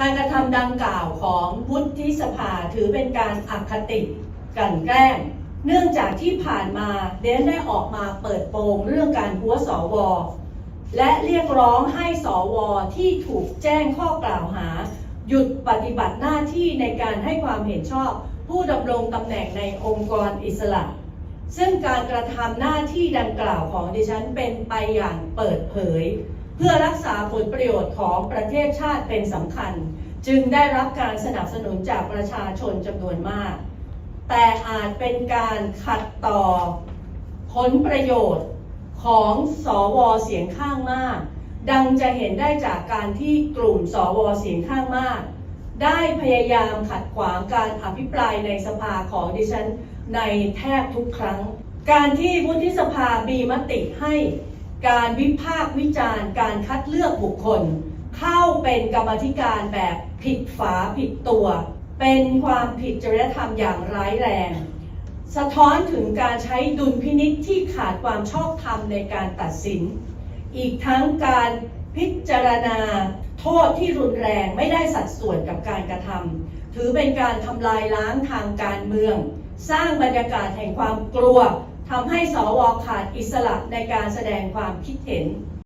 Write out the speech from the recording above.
การกระทำดังกล่าวของวุฒิสภาถือเป็นการอคติกันแกล้ง เนื่องจากที่ผ่านมาเดนได้ออกมาเปิดโปงเรื่องการหัวสวและเรียกร้องให้สวที่ถูกแจ้งข้อกล่าวหา หยุดปฏิบัติหน้าที่ในการให้ความเห็นชอบผู้ดำรงตำแหน่งในองค์กรอิสระ ซึ่งการกระทำหน้าที่ดังกล่าวของดิฉันเป็นไปอย่างเปิดเผย พื่อรักษาผลประโยชน์ของประเทศชาติเป็นสำคัญ จึงได้รับการสนับสนุนจากประชาชนจำนวนมาก แต่อาจเป็นการขัดต่อผลประโยชน์ของสวเสียงข้างมาก ดังจะเห็นได้จากการที่กลุ่มสวเสียงข้างมาก ได้พยายามขัดขวางการอภิปรายในสภาของดิฉันในแทบทุกครั้ง การที่วุฒิสภามีมติให้ การวิพากษ์วิจารณ์ การคัดเลือกบุคคล เข้าเป็นกรรมธิการแบบผิดฝาผิดตัว เป็นความผิดจริยธรรมอย่างร้ายแรง สะท้อนถึงการใช้ดุลพินิษที่ขาดความชอบธรรมในการตัดสิน อีกทั้งการพิจารณา โทษที่รุนแรงไม่ได้สัดส่วนกับการกระทำถือเป็นการทำลายล้างทางการเมือง สร้างบรรยากาศแห่งความกลัวทำให้สวขาดอิสระในการแสดงความคิดเห็น